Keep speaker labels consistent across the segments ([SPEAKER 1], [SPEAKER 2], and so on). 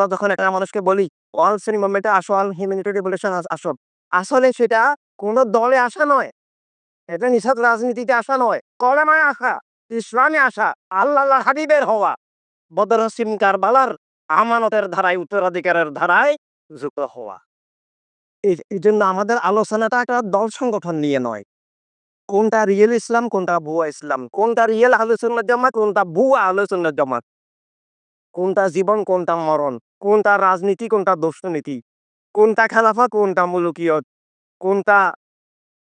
[SPEAKER 1] আমরা যখন একটা মানুষকে বলি, অল শ্রেণি মুভমেন্টে আসো, অল হিউম্যানিটি রেভলিউশন আসো আসলে সেটা কোনো দলে আসা নয়। এটা নিষাদ রাজনীতিতে আসা নয়। কলেমায় আসা, ইসলামে আসা আল্লাহ হাবিবের হওয়া। বদর হাসিম কারবালার আমানতের ধারায়, উত্তরাধিকারের ধারায় যুক্ত হওয়া। এই- জন্য আমাদের আলোচনাটা একটা দল সংগঠন নিয়ে নয়। কোনটা রিয়েল ইসলাম, কোনটা ভুয়া ইসলাম? কোনটা রিয়েল আলোচনার জামাত, কোনটা ভুয়া আলোচনার জামাত? কোনটা জীবন, কোনটা মরণ, কোনটা রাজনীতি, কোনটা দর্শনীতি কোনটা খেলাফা কোনটা মুলুকিয়ত, কোনটা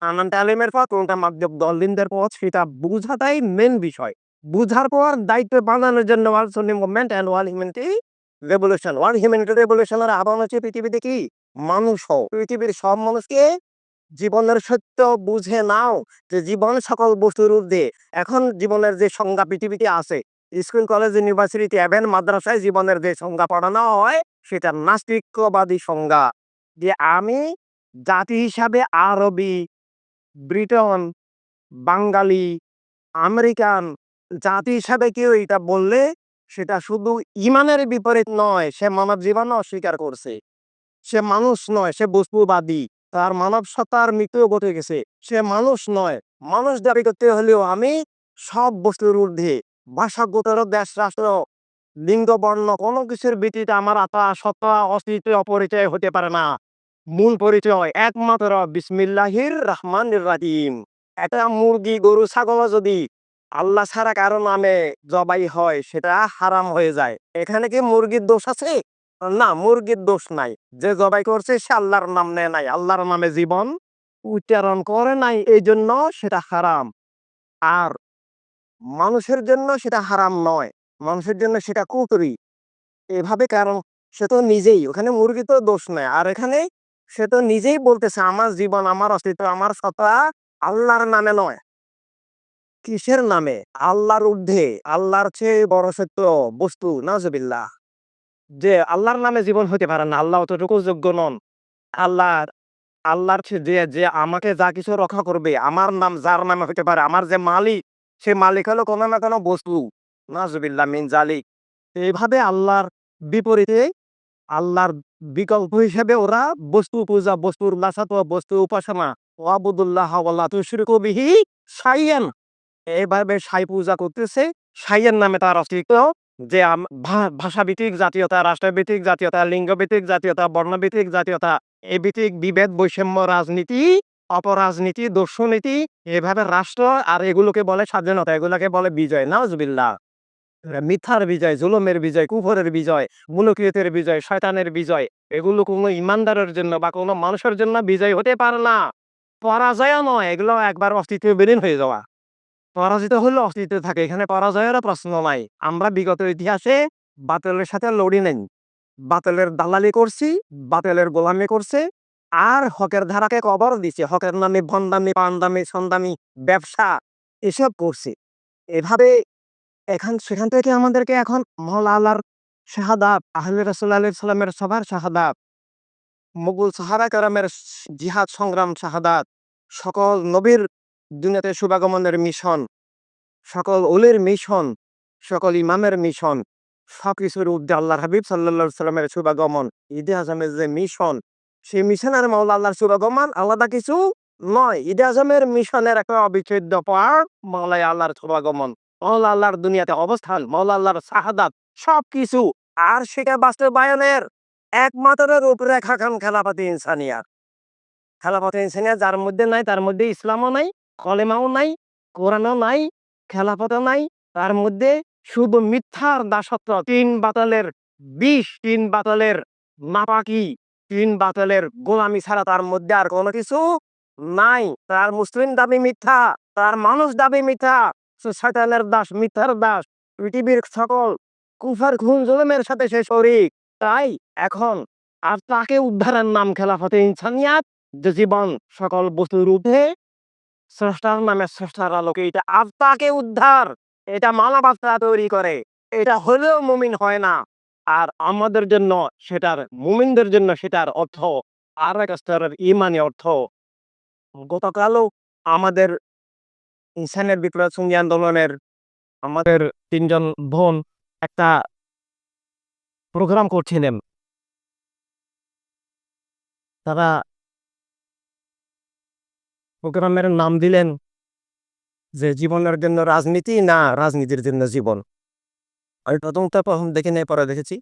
[SPEAKER 1] আনন্দ আলেমের পথ, কোনটা মাকদেব দলিনদের পথ, সেটা বুঝাটাই মেন বিষয়। বুঝার পর দায়িত্ব বানানোর জন্য world Sunni movement and world humanity revolution world humanity রেভলিউশনের আহ্বান হচ্ছে পৃথিবীতে কি? মানুষ হও। পৃথিবীর সব মানুষকে জীবনের সত্য বুঝে নাও যে জীবন সকল বস্তুর ঊর্ধ্বে। এখন জীবনের যে সংজ্ঞা পৃথিবীতে আছে স্কুল, কলেজ, ইউনিভার্সিটি এভেন মাদ্রাসায় জীবনের যে সংজ্ঞা পড়ানো হয়, সেটা নাস্তিকবাদী সংজ্ঞা। যে আমি জাতি হিসাবে আরবি, ব্রিটন, বাঙালি, আমেরিকান জাতি হিসাবে কেউ এটা বললে সেটা শুধু ইমানের বিপরীত নয়, সে মানব জীবন অস্বীকার করছে। সে মানুষ নয়, সে বস্তুবাদী। তার মানব সত্তার মৃত্যু ঘটে গেছে। সে মানুষ নয়। মানুষ দাবি করতে হলেও আমি সব বস্তুর ঊর্ধ্বে। ভাষা গোতর দেশ রাষ্ট্র, লিঙ্গ, বর্ণ কোনো কিছুর ভিত্তিতে আমার আত্মা সত্তা অস্তিত্ব, অপরিচয় হতে পারে না। মূল পরিচয় একমাত্র বিসমিল্লাহির রহমান রাহিম। একটা মুরগি, গরু, ছাগল যদি আল্লাহ ছাড়া কারও নামে জবাই হয়, সেটা হারাম হয়ে যায়। এখানে কি মুরগির দোষ আছে? না, মুরগির দোষ নাই। যে জবাই করছে, সে আল্লাহর নাম নেয় নাই। আল্লাহর নামে জীবন উচ্চারণ করে নাই এই জন্য সেটা হারাম। আর মানুষের জন্য সেটা হারাম নয়। মানুষের জন্য সেটা কুকরি। এভাবে কারণ সে তো নিজেই, ওখানে মুরগি তো দোষ নেই। আর এখানে সে তো নিজেই বলতেছে, আমার জীবন, আমার অস্তিত্ব, আমার সত্তা আল্লাহর নামে নয়। কিসের নামে? আল্লাহর ঊর্ধ্বে। আল্লাহর চেয়ে বড় সত্য বস্তু নাজবিল্লাহ যে আল্লাহর নামে জীবন হতে পারে না, আল্লাহ অতটুকু যোগ্য নন। আল্লাহর আল্লাহর যে যে আমাকে যা কিছু রক্ষা করবে, আমার নাম, যার নামে হতে পারে, আমার যে মালিক সে মালিক হলো কোনো না কোনো বস্তু। নাজবিল্লাহ মিন জালিক এইভাবে আল্লাহর বিপরীতে, আল্লাহর বিকল্প হিসেবে ওরা বস্তু পূজা বস্তুর লাসাত বস্তু উপাসনা, ওয়াবুদুল্লাহ ওয়াল্লা তুশরিকু বিহি সাইয়ান। এভাবে সাই পূজা করতেছে সাইয়ের নামে তার অস্তিত্ব, যে ভাষাভিত্তিক জাতীয়তা, রাষ্ট্রভিত্তিক জাতীয়তা, লিঙ্গভিত্তিক জাতীয়তা, বর্ণভিত্তিক জাতীয়তা এই ভিত্তিক বিভেদ, বৈষম্য, রাজনীতি অপরাজনীতি দর্শনীতি এভাবে রাষ্ট্র আর এগুলোকে বলে স্বাধীনতা, এগুলোকে বলে বিজয় নাজবিল্লাহ মিথ্যার বিজয়, জুলুমের বিজয়, কুফরের বিজয়, মুলকিয়তের বিজয়, শয়তানের বিজয়, এগুলো কোনো ইমানদারের জন্য বা কোনো মানুষের জন্য বিজয় হতে পারে না। পরাজয় নয়, এগুলো একবার অস্তিত্ব বিলীন হয়ে যাওয়া। পরাজিত হলে অস্তিত্ব থাকে, এখানে পরাজয়েরও প্রশ্ন নাই। আমরা বিগত ইতিহাসে বাতিলের সাথে লড়ি নেই। বাতিলের দালালি করছি, বাতিলের গোলামি করছে আর হকের ধারাকে কবর দিছে। হকের নামে ভন্দামি পান্দামি সন্দামি ব্যবসা এসব করছে। এভাবে এখান, সেখান থেকে আমাদেরকে এখন মহলা আল্লাহর শাহাদাত আহলে রাসুল্লাহ সাল্লামের সবার শাহাদাত মুগুল সাহারা কারামের জিহাদ সংগ্রাম শাহাদাত সকল নবীর দুনিয়াতে শুভাগমনের মিশন, সকল উলির মিশন, সকল ইমামের মিশন, সবকিছুর উদ্দে আল্লাহর হাবিব সাল্লাহ সাল্লামের শুভাগমন, ঈদে আজমের যে মিশন সেই মিশন আর মাওলা আল্লাহর শুভাগমন আলাদা কিছু নয়। ঈদে আজমের মিশনের একটা অবিচ্ছেদ্য পার্ট মাওলাই আল্লাহর শুভাগমন, মাওলা আল্লাহর দুনিয়াতে অবস্থান, মাওলা আল্লাহর শাহাদাত সব কিছু আর সেটা বাস্তবায়নের একমাত্র রূপরেখা খান খেলাপাতি ইনসানিয়ার খেলাফতে ইনসানিয়া যার মধ্যে নাই, তার মধ্যে ইসলামও নাই, কলেমাও নাই, কোরআনও নাই, খেলাফতও নাই, তার মধ্যে শুধু মিথ্যার দাসত্ব, তিন বাতালের বিষ, তিন বাতালের নাপাকি। তিন বাতালের গোলামি ছাড়া তার মধ্যে আর কোনো কিছু নাই। তার মুসলিম দাবি মিথ্যা, তার মানুষ দাবি মিথ্যা শয়তানের দাস, মিথ্যার দাস, পৃথিবীর সকল কুফার খুন জুলুমের সাথে সে শরিক। তাই এখন আর তাকে উদ্ধারের নাম খেলাফতে ইনসানিয়াত, যে জীবন সকল বস্তুর ঊর্ধ্বে, স্রষ্টার নামে স্রষ্টার আলোকে এটা আত্মাকে উদ্ধার, এটা মানবাত্মা তৈরি করে। এটা হলেও মুমিন হয় না। আর আমাদের জন্য সেটার মুমিনদের জন্য সেটার অর্থ আর এক স্তরের ইমানি অর্থ। গতকালও আমাদের ইনসানের বিপ্লব সঙ্গী আন্দোলনের আমাদের তিনজন বোন একটা প্রোগ্রাম করছিলেন। তারা প্রোগ্রামের নাম দিলেন যে জীবনের জন্য রাজনীতি না রাজনীতির জন্য জীবন। আমি প্রথমটা প্রথম দেখে নিয়ে পরে দেখেছি।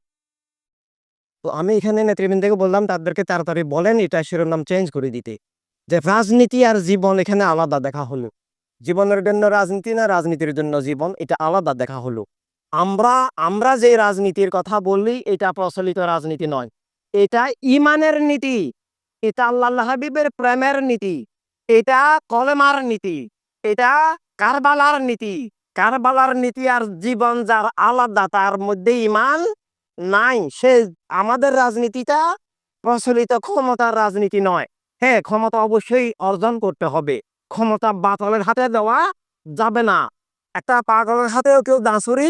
[SPEAKER 1] তো আমি এখানে নেতৃবৃন্দকে বললাম, তাদেরকে তাড়াতাড়ি বলেন, এটা শিরোনাম চেঞ্জ করে দিতে। যে রাজনীতি আর জীবন এখানে আলাদা দেখা হলো। জীবনের জন্য রাজনীতি না রাজনীতির জন্য জীবন, এটা আলাদা দেখা হলো। আমরা আমরা যে রাজনীতির কথা বললি এটা প্রচলিত রাজনীতি নয়। এটা ইমানের নীতি। এটা আল্লাহ হাবিবের প্রেমের নীতি। এটা কলেমার নীতি। এটা কারবালার নীতি। কারবালার নীতি আর জীবন যার আলাদা, তার মধ্যে ইমান নাই। সে আমাদের রাজনীতিটা প্রচলিত ক্ষমতার রাজনীতি নয়। হ্যাঁ ক্ষমতা অবশ্যই অর্জন করতে হবে। ক্ষমতা বাতলের হাতে দেওয়া যাবে না। একটা পাগলের হাতেও কেউ দাঁচুরি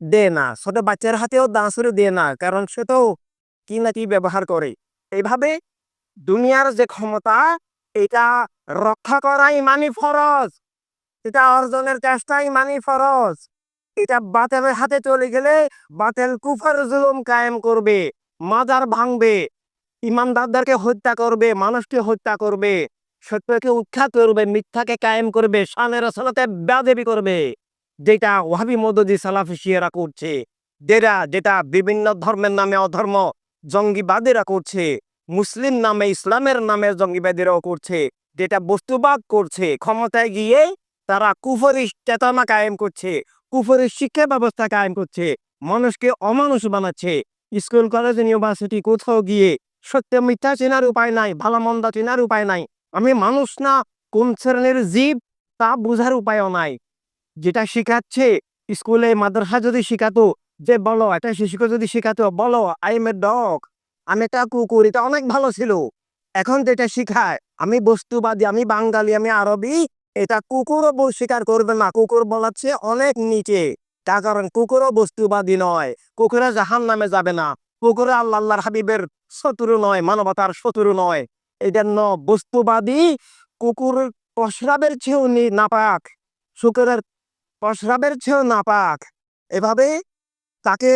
[SPEAKER 1] দে না। ছোট বাচ্চার হাতেও দাঁচুরি দে না, কারণ সে তো কি না কি ব্যবহার করে। এইভাবে দুনিয়ার যে ক্ষমতা, এটা রক্ষা করাই মানি ফরজ। এটা অর্জনের চেষ্টাই মানি ফরজ। এটা বাতেলের হাতে চলে গেলে বাতেল কুফার জুলুম কায়েম করবে, মাজার ভাঙবে, ইমানদারদেরকে হত্যা করবে, মানুষকে হত্যা করবে, সত্যকে উৎখাত করবে, মিথ্যাকে কায়েম করবে, শানের সালাতে ব্যাদেবি করবে, যেটা ওয়াহাবি মদদি সালাফি শিয়ারা করছে, যেটা যেটা বিভিন্ন ধর্মের নামে অধর্ম জঙ্গিবাদীরা করছে, মুসলিম নামে ইসলামের নামে জঙ্গিবাদীরাও করছে, যেটা বস্তুবাদ করছে, ক্ষমতায় গিয়ে তারা কুফরি চেতনা কায়েম করছে কুফরি শিক্ষা ব্যবস্থা কায়েম করছে, মানুষকে অমানুষ বানাচ্ছে। স্কুল কলেজ ইউনিভার্সিটি কোথাও গিয়ে সত্য মিথ্যা চেনার উপায় নাই, ভালো মন্দ চেনার উপায় নাই। আমি মানুষ না, কোন শ্রেণির জীব তা বোঝার উপায়ও নাই। যেটা শিখাচ্ছে, স্কুলে মাদ্রাসা যদি শিখাতো, যে বলো এটা শিশুকে যদি শিখাতো, বলো আই এম এ ডগ আমি একটা কুকুর এটা অনেক ভালো ছিল। এখন যেটা শিখায়, আমি বস্তুবাদী, আমি বাঙালি, আমি আরবি এটা কুকুরও স্বীকার করবে না। কুকুর বলাচ্ছে অনেক নিচে। তার কারণ কুকুরও বস্তুবাদী নয়। কুকুরে জাহান নামে যাবে না। কুকুরে আল্লাহ, আল্লাহর হাবিবের শত্রু নয়, মানবতার শত্রু নয়। এটা ন বস্তুবাদী কুকুর প্রস্রাবের চেয়েও নাপাক। শুকুরের প্রস্রাবের চেয়েও নাপাক। এভাবে তাকে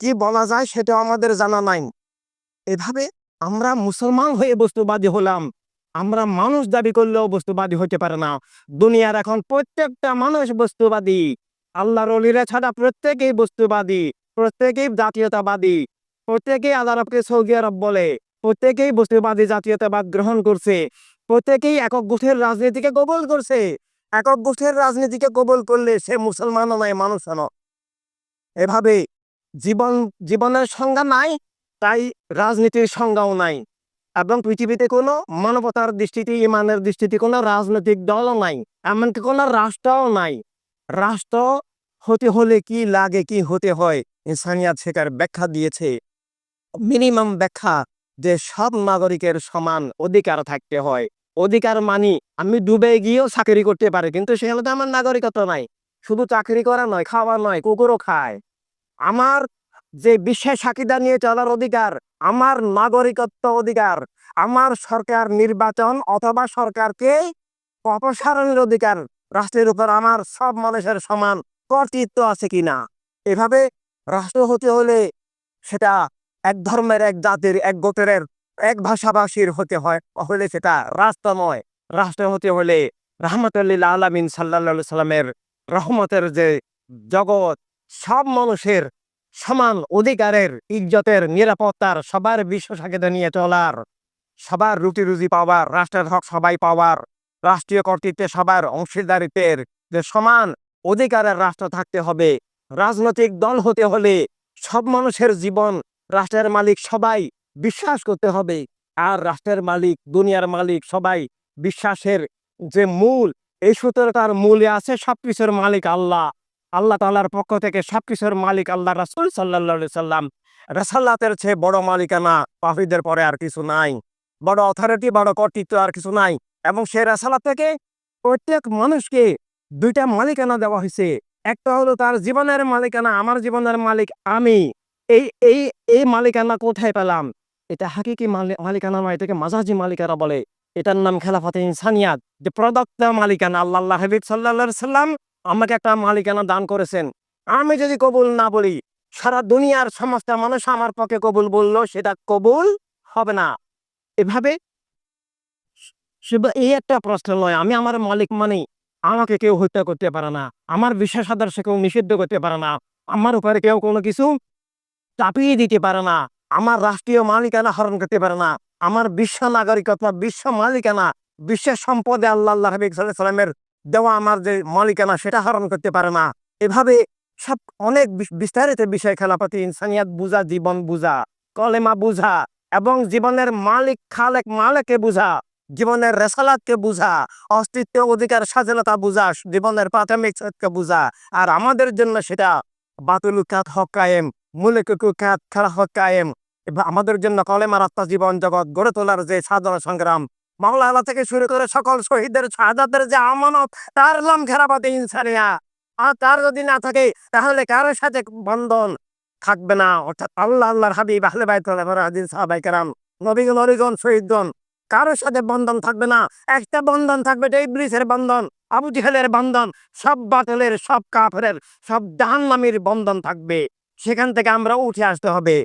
[SPEAKER 1] কি বলা যায় সেটা আমাদের জানা নাই। এভাবে আমরা মুসলমান হয়ে বস্তুবাদী হলাম। আমরা মানুষ দাবি করলেও বস্তুবাদী হতে পারে না। দুনিয়ার এখন প্রত্যেকটা মানুষ বস্তুবাদী। আল্লাহর অলিরা ছাড়া প্রত্যেকেই বস্তুবাদী, প্রত্যেকেই জাতীয়তাবাদী, প্রত্যেকেই আদারবকে সৌদি আরব বলে, প্রত্যেকেই বস্তুবাদী জাতীয়তাবাদ গ্রহণ করছে, প্রত্যেকেই একক গোষ্ঠীর রাজনীতিকে কবল করছে। একক গোষ্ঠীর রাজনীতিকে কবল করলে সে মুসলমানও নয় মানুষও নয়। এভাবে জীবন, জীবনের সংজ্ঞা নাই, তাই রাজনীতির সংজ্ঞাও নাই। এবং পৃথিবীতে কোনো মানবতার দৃষ্টিতে, ইমানের দৃষ্টিতে কোনো রাজনৈতিক দলও নাই, এমনকি কোনো রাষ্ট্রও নাই। রাষ্ট্র হতে হলে কি লাগে, কি হতে হয়, ইনসানিয়াত শেখার ব্যাখ্যা দিয়েছে। মিনিমাম ব্যাখ্যা যে সব নাগরিকের সমান অধিকার থাকতে হয়। অধিকার মানি, আমি ডুবে গিয়েও চাকরি করতে পারি, কিন্তু সেখানে তো আমার নাগরিকত্ব নাই। শুধু চাকরি করা নয়, খাওয়া নয়, কুকুরও খায়। আমার যে বিশ্বের সাকিদা নিয়ে চলার অধিকার, আমার নাগরিকত্ব অধিকার, আমার সরকার নির্বাচন অথবা সরকারকে অপসারণের অধিকার, রাষ্ট্রের উপর আমার সব মানুষের সমান কর্তৃত্ব আছে কিনা এভাবে রাষ্ট্র হতে হলে সেটা এক ধর্মের, এক জাতির, এক গোত্রের, এক ভাষাভাষীর হতে হয়। হলে সেটা রাষ্ট্র নয়। রাষ্ট্র হতে হলে রহমতুল্লিল আলমিন সাল্লা সাল্লামের রহমতের যে জগৎ, সব মানুষের সমান অধিকারের, ইজ্জতের, নিরাপত্তার, সবার বিশ্ব সাকেতে নিয়ে চলার, সবার রুটি রুজি পাওয়ার, রাষ্ট্রের হক সবাই পাওয়ার, রাষ্ট্রীয় কর্তৃত্বে সবার অংশীদারিত্বের যে সমান অধিকারের রাষ্ট্র থাকতে হবে। রাজনৈতিক দল হতে হলে সব মানুষের জীবন রাষ্ট্রের মালিক সবাই বিশ্বাস করতে হবে। আর রাষ্ট্রের মালিক, দুনিয়ার মালিক সবাই বিশ্বাসের যে মূল, এই সূত্রটার মূলে আছে সবকিছুর মালিক আল্লাহ। আল্লাহ তাআলার পক্ষ থেকে সবকিছুর মালিক আল্লাহ রাসূল সাল্লাল্লাহু সাল্লাম। রাসাল্লাতের চেয়ে বড় মালিকানা পাফিদের পরে আর কিছু নাই। বড় অথরিটি বড় কর্তৃত্ব আর কিছু নাই। এবং সেই রাসালাত থেকে প্রত্যেক মানুষকে দুইটা মালিকানা দেওয়া হয়েছে। একটা হলো তার জীবনের মালিকানা, আমার জীবনের মালিক, আমি। এই এই এই মালিকানা কোথায় পেলাম? এটা হাকিকি মালি- মালিকানা নয়, এটাকে মাজাজি মালিকানা বলে। এটার নাম খেলাফাতে ইনসানিয়াত। যে প্রদত্ত মালিকানা আল্লাহ হাবিব সাল্লাহ সাল্লাম আমাকে একটা মালিকানা দান করেছেন। আমি যদি কবুল না বলি, সারা দুনিয়ার সমস্ত মানুষ আমার পক্ষে কবুল বলল, সেটা কবুল হবে না। এভাবে এই একটা প্রশ্ন নয়, আমি আমার মালিক মানে আমাকে কেউ হত্যা করতে পারে না, আমার বিশ্বাস আদর্শ কেউ নিষিদ্ধ করতে পারে না, আমার উপরে কেউ কোনো কিছু চাপিয়ে দিতে পারে না, আমার রাষ্ট্রীয় মালিকানা হরণ করতে পারে না, আমার বিশ্ব নাগরিকতা বিশ্ব মালিকানা বিশ্বের সম্পদে আল্লাহ আল্লাহ হাবিব সাল্লামের দেওয়া আমার যে মালিকানা সেটা হরণ করতে পারে না। এভাবে সব অনেক বিস- বিস্তারিত বিষয় খেলাপাতি, ইনসানিয়াত বুঝা, জীবন বুঝা, কলেমা বুঝা, এবং জীবনের মালিক খালেক মালেকে বুঝা, জীবনের রেসালাতকে বুঝা, অস্তিত্ব অধিকার স্বাধীনতা বুঝা, জীবনের প্রাথমিক সত্যকে বুঝা, আর আমাদের জন্য সেটা বাতুলুকাত হক কায়েম মুলেকুকাত খেলা হক কায়েম। আমাদের জন্য কলেমার আত্মা জীবন জগৎ গড়ে তোলার যে সাধনা সংগ্রাম মাওলানা থেকে শুরু করে সকল শহীদের শাহাদাতের যে আমানত, তার নাম খেরাপাতে ইনসানিয়া। আর তার যদি না থাকে, তাহলে কারোর সাথে বন্ধন থাকবে না। অর্থাৎ আল্লাহ, আল্লাহর হাবিব, আহলে বাইতুল্লাহ হাদিস, সাহাবাই নবীগণ অরিগণ শহীদগণ, কারোর সাথে বন্ধন থাকবে না। একটা বন্ধন থাকবে ইবলিসের বন্ধন, আবু জেহেলের বন্ধন, সব বাতিলের, সব কাফের সব জাহান্নামীর বন্ধন থাকবে। সেখান থেকে আমরা উঠে আসতে হবে।